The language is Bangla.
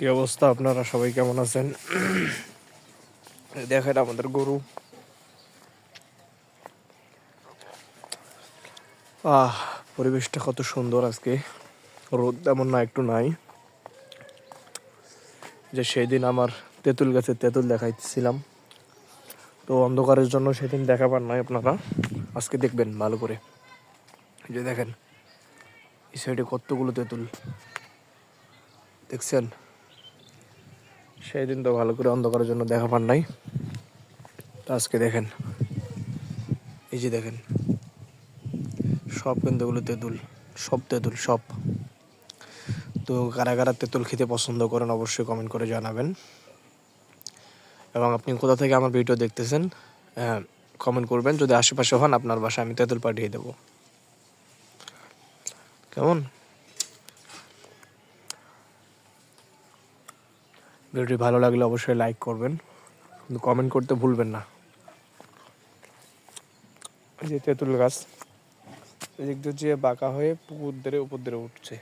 কি অবস্থা আপনারা সবাই কেমন আছেন? দেখেন আমাদের গরু। আহ, পরিবেশটা কত সুন্দর আজকে। রোদ তেমন না, একটু নাই। যে সেই দিন আমার তেঁতুল গাছে তেঁতুল দেখাইতেছিলাম। তো অন্ধকারের জন্য সেদিন দেখাবার নাই আপনারা। আজকে দেখবেন ভালো করে। যে দেখেন, এই সাইডে কতগুলো তেঁতুল। দেখছেন? সেই দিন তো ভালো করে অন্ধকারের জন্য দেখা পান নাই। আজকে দেখেন, এই যে দেখেন, সব কিন্তু এগুলো তেঁতুল, সব তেঁতুল, সব। তো কারা কারা তেঁতুল খেতে পছন্দ করেন অবশ্যই কমেন্ট করে জানাবেন। এবং আপনি কোথা থেকে আমার ভিডিও দেখতেছেন কমেন্ট করবেন। যদি আশেপাশে হন, আপনার বাসায় আমি তেঁতুল পাঠিয়ে দেবো। কেমন? ভিডিওটি ভালো লাগলে অবশ্যই লাইক করবেন। কিন্তু কমেন্ট করতে ভুলবেন না। যে তেঁতুল গাছ দেখতে যে বাঁকা হয়ে পুকুর ধরে উপর ধরে উঠছে।